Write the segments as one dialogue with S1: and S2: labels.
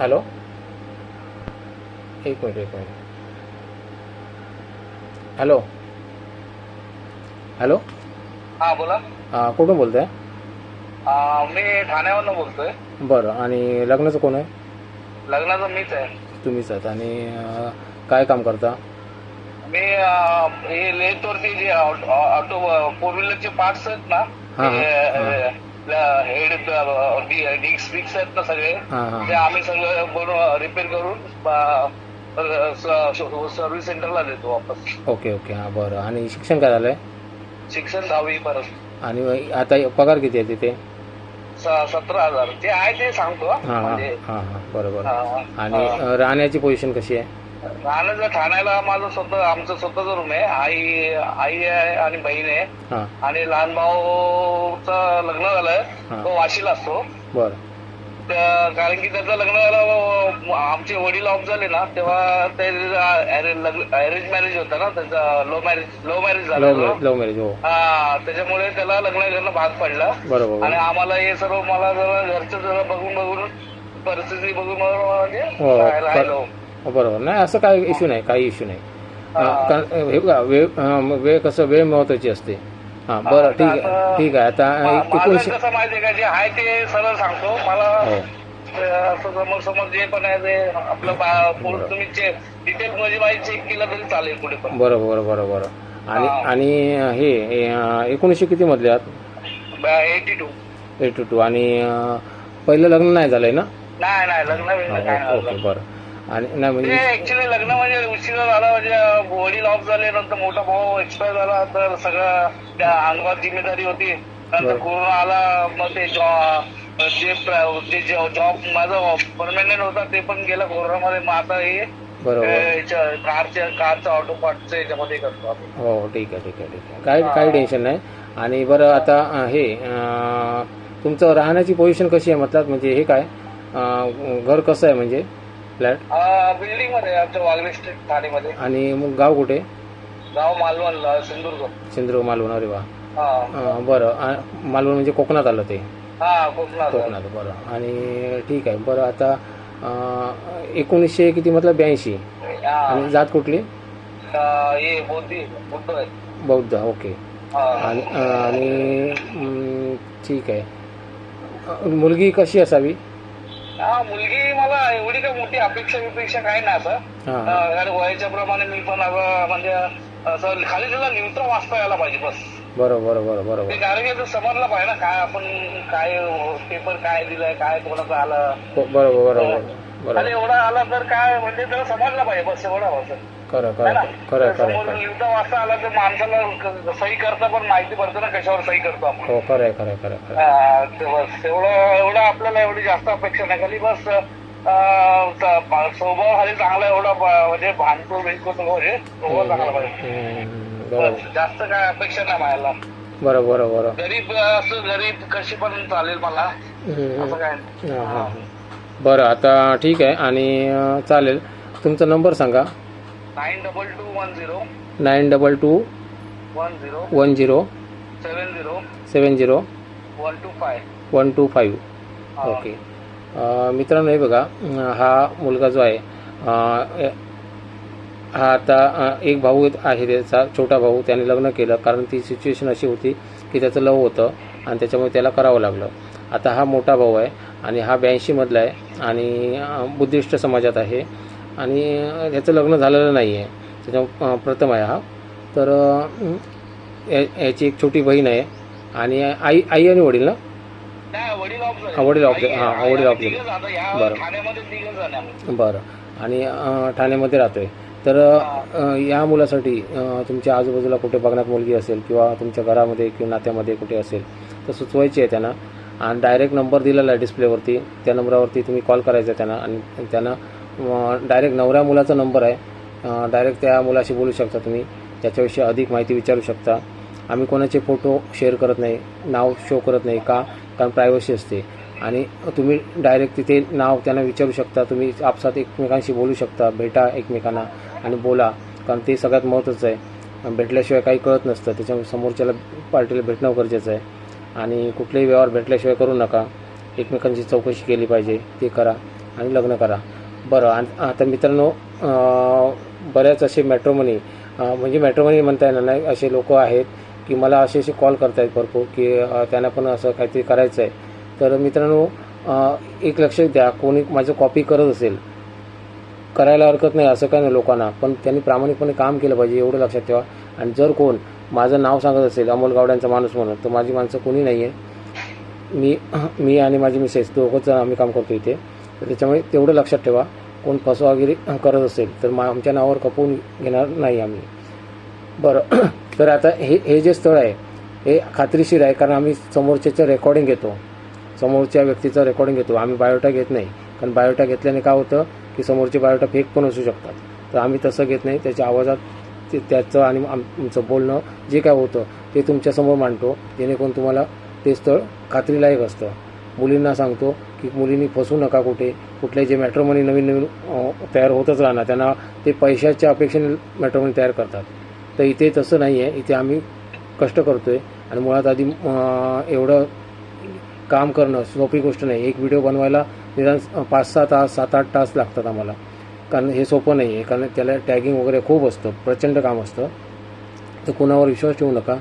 S1: Hello? एक minute एक minute. Hello? Hello?
S2: हा बोला.
S1: हां कुठून बोलत आहे
S2: आ, मी ठाण्यावरनं बोलतोय.
S1: बरं आणि लग्नाचं कोण आहे?
S2: लग्नाचं मीच आहे.
S1: तुम्हीच आहात. आणि अं, काय काम करता?
S2: मी हे लेथवरती जे ऑटो फोर व्हीलरचे पार्ट्स आहेत ना
S1: हा, हा,
S2: हेड डिक्स बिक्स आहेत ना सगळे.
S1: हां हां.
S2: ते आम्ही सगळं बनवून रिपेअर करून सर्व्हिस सेंटरला देतो वापस.
S1: Okay okay. हां बरं. आणि शिक्षण काय झालं आहे
S2: शिक्षण दहावी परत
S1: आणि आता पगार किती आहे तिथे?
S2: सतरा हजार. ते आहे ते सांगतो. हा.
S1: हां. हां
S2: म्हणजे
S1: हां हां. बरोबर.
S2: हा,
S1: आणि
S2: हा.
S1: राहण्याची पोझिशन कशी आहे?
S2: राहण्याचं ठाण्याला माझं स्वतः आमचं स्वतःच रूम आहे. आई आई आहे आणि बहीण आहे.
S1: हां.
S2: आणि लहान भाऊचं लग्न झालंय
S1: हा.
S2: तो वाशीला असतो.
S1: बरं.
S2: त्या- कारण की त्याचं लग्न झालं आमचे वडील ऑफ झाले ना तेव्हा ते अरेंज मॅरेज होतं ना त्याचं लो मॅरेज लो मॅरेज झालं
S1: लव्ह
S2: तो.
S1: मॅरेज लव्ह मॅरेज हो.
S2: हा त्याच्यामुळे त्याला लग्न करणं भाग पडला.
S1: बरोबर
S2: आणि आम्हाला हे सर्व मला जरा घरचं जरा बघून बघून परिस्थिती बघून बघून म्हणजे
S1: हो,
S2: राह- राहिलो
S1: हो, बरोबर. नाही असं काही इश्यू नाही काही इश्यू नाही.
S2: हा.
S1: कारण हे बघा वेळ वेळ कसं वेळ महत्वाची असते. हां बरं ठीक आहे ठीक आहे. आता एकोणीसशे
S2: कसं माहितीये का जे आहे ते सरळ सांगतो. मला
S1: हो.
S2: समोर समोर जे पण आहे ते आपलं तुम्ही डिटेल मध्ये माहिती चेक केलं तरी चालेल पण.
S1: बरं बरं बरं बरं आणि. आणि हे एकोणीसशे किती मधले आहात?
S2: एटी टू
S1: एटी टू आणि पहिलं लग्न नाही झालंय ना?
S2: नाही नाही लग्न
S1: ओके. बरं. आणि नाही म्हणजे
S2: ऍक्च्युली लग्न म्हणजे उशिरा झाला म्हणजे वडील ऑफ झाले नंतर मोठा भाऊ एक्सपायर झाला तर सगळं त्या अंगावर जिम्मेदारी होती. नंतर. कोरोना आला मग ते जे जॉब माझा परमनंट होता ते पण गेला कोरोनामध्ये. मग आता हे कारच्या कारचा ऑटो पार्टचं याच्यामध्ये करतो आपण.
S1: हो ठीक आहे ठीक आहे ठीक आहे. काय काही टेन्शन नाही. आणि बरं आता हे तुमचं राहण्याची पोझिशन कशी आहे? मतलब म्हणजे हे काय? घर कसं आहे म्हणजे? फ्लॅट?
S2: बिल्डिंगमध्ये आमच्या वागले स्ट्रीट ठाणेमध्ये.
S1: आणि मग गाव कुठे?
S2: गाव मालवण सिंधुदुर्ग.
S1: सिंधुदुर्ग मालवण अरे वा.
S2: हा.
S1: अं, बरं. मालवण म्हणजे कोकणात आलं ते?
S2: हा कोकणात.
S1: कोकणात बरं. आणि ठीक आहे. बरं आता अं, एकोणीसशे किती मतलब ब्याऐंशी.
S2: हा.
S1: आणि जात कुठली?
S2: अ, हे बोधी बुद्ध आहे.
S1: बौद्ध ओके.
S2: हा.
S1: आणि ठीक आहे. अं, मुलगी कशी असावी?
S2: हा मुलगी मला एवढी काही मोठी अपेक्षा विपेक्षा काही नाही असं. कारण वयाच्या प्रमाणे मी पण आता म्हणजे असं खाली त्याला न्यूट्रल वाचता यायला पाहिजे बस.
S1: बरं बरं बरं बरं
S2: ते कारण की समजलं पाहिजे ना काय आपण काय पेपर काय दिलाय काय कोणाचं आलं.
S1: बरोबर बरोबर. बरोबर.
S2: एवढा आला तर काय म्हणजे त्याला समजलं पाहिजे बस एवढा
S1: खरं खरं
S2: युद्ध वाचता आला तर माणसाला सही करता पण माहिती पडतं ना कशावर सही करतो आपण.
S1: हो खरं खरं
S2: बस. एवढं एवढं आपल्याला एवढी जास्त अपेक्षा नाही खाली बस स्वभाव खाली चांगला एवढा म्हणजे भांडतो बिलकुल म्हणजे स्वभाव चांगला पाहिजे
S1: बरोबर.
S2: जास्त काय अपेक्षा नाही माझ्याला
S1: बरं बरं बरं
S2: गरीब असं गरीब कशी पण चालेल मला. असं काय?
S1: बरं आता ठीक आहे. आणि अं, चालेल. तुमचा नंबर सांगा.
S2: Nine double two one zero.
S1: Nine double two
S2: one zero.
S1: One zero
S2: seven zero.
S1: Seven zero
S2: one two five
S1: one two five. Okay. अं, मित्रांनो हे बघा अं, हा मुलगा जो आहे अं, ए- हा आता अं, एक भाऊ आहे त्याचा छोटा भाऊ. त्याने लग्न केलं कारण ती सिच्युएशन अशी होती की त्याचं लव होतं आणि त्याच्यामुळे त्याला करावं लागलं. आता हा मोठा भाऊ आहे आणि हा ब्याऐंशीमधला आहे आणि अं, बुद्धिस्ट समाजात आहे. आणि अं, त्याचं लग्न झालेलं नाही आहे. त्याच्या प्रथम आहे हा. तर याची एक छोटी बहीण आहे. आणि आई आई आणि वडील ना?
S2: वडील ऑफ
S1: हा, वडील. हा,
S2: या
S1: बरं.
S2: आहे.
S1: बरं. आणि ठाण्यामध्ये राहतोय. तर अं, या मुलासाठी तुमच्या आजूबाजूला कुठे बघण्यात मुलगी असेल किंवा तुमच्या घरामध्ये किंवा नात्यामध्ये कुठे असेल तर सुचवायची आहे त्यांना. आणि डायरेक्ट नंबर दिलेला आहे डिस्प्लेवरती त्या नंबरावरती तुम्ही कॉल करायचा आहे त्यांना आणि त्यांना डायरेक्ट नवऱ्या मुलाचा नंबर आहे. डायरेक्ट त्या मुलाशी बोलू शकता तुम्ही. त्याच्याविषयी अधिक माहिती विचारू शकता. आम्ही कोणाचे फोटो शेअर करत नाही नाव शो करत नाही का? कारण प्रायव्हसी असते. आणि तुम्ही डायरेक्ट तिथे नाव त्यांना विचारू शकता. तुम्ही आपसात एकमेकांशी बोलू शकता. भेटा एकमेकांना आणि बोला. कारण ते सगळ्यात महत्त्वाचं आहे. भेटल्याशिवाय काही कळत नसतं. त्याच्यामुळे समोरच्याला पार्टीला भेटणं गरजेचं आहे. आणि कुठलेही व्यवहार भेटल्याशिवाय करू नका. एकमेकांची चौकशी केली पाहिजे. ते करा आणि लग्न करा. बरं आणि आता मित्रांनो बऱ्याच असे मॅट्रोमनी म्हणजे मॅट्रोमनी म्हणता येणार नाही असे लोक आहेत की मला असे असे कॉल करतायत भरपूर की त्यांना पण असं काहीतरी करायचं आहे तर मित्रांनो एक लक्ष द्या कोणी माझं कॉपी करत असेल करायला हरकत नाही असं काय नाही लोकांना. पण त्यांनी प्रामाणिकपणे काम केलं पाहिजे एवढं लक्षात ठेवा. आणि जर कोण माझं नाव सांगत असेल अमोल गावड्यांचा माणूस म्हणून तर माझी माणसं कोणी नाही आहे मी मी आणि माझी मिसेस दोघंच जण आम्ही काम करतो इथे. तर त्याच्यामुळे तेवढं लक्षात ठेवा. कोण फसवागिरी करत असेल तर मा आमच्या नावावर खपवून घेणार नाही आम्ही. बरं तर आता हे हे जे स्थळ आहे हे खात्रीशीर आहे कारण आम्ही समोरच्याचं रेकॉर्डिंग घेतो. समोरच्या व्यक्तीचं रेकॉर्डिंग घेतो. आम्ही बायोटा घेत नाही. कारण बायोटा घेतल्याने काय होतं की समोरचे बायोटा फेक पण असू शकतात. तर आम्ही तसं घेत नाही. त्याच्या आवाजात ते त्याचं आणि आमचं बोलणं जे काय होतं ते तुमच्यासमोर मांडतो. जेणेकरून तुम्हाला ते स्थळ खात्रीलायक असतं. मुलींना सांगतो की मुलींनी फसू नका कुठे. कुठले जे मॅट्रोमनी नवीन नवीन तयार होतच राहणार त्यांना ते पैशाच्या अपेक्षेने मॅट्रोमनी तयार करतात. तर इथे तसं नाही आहे इथे आम्ही कष्ट करतो आहे आणि मुळात आधी एवढं काम करणं सोपी गोष्ट नाही. एक व्हिडिओ बनवायला निदान पाच सहा तास सात आठ तास लागतात आम्हाला. कारण हे सोपं नाही आहे कारण त्याला टॅगिंग वगैरे खूप असतं प्रचंड काम असतं. तर कुणावर विश्वास ठेवू नका.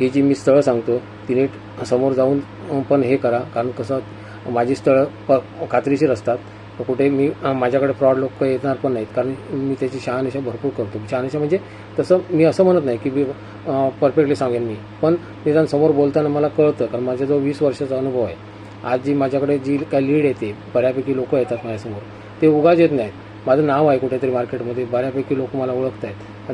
S1: ही जी मी स्थळं सांगतो ती नीट समोर जाऊन पण हे करा. कारण कसं माझी स्थळं प खात्रीशीर असतात. तर कुठे मी माझ्याकडे फ्रॉड लोक येणार पण नाहीत. कारण मी त्याची शहानिशा भरपूर करतो. शहानिशा म्हणजे तसं मी असं म्हणत नाही की मी परफेक्टली सांगेन मी. पण निदान समोर बोलताना मला कळतं. कारण माझ्याजवळ वीस वर्षाचा अनुभव आहे. आज जी माझ्याकडे जी काही लीड येते बऱ्यापैकी लोक येतात माझ्यासमोर. ते उगाच येत नाहीत. माझं नाव आहे कुठेतरी मार्केटमध्ये. बऱ्यापैकी लोक मला ओळखत आहेत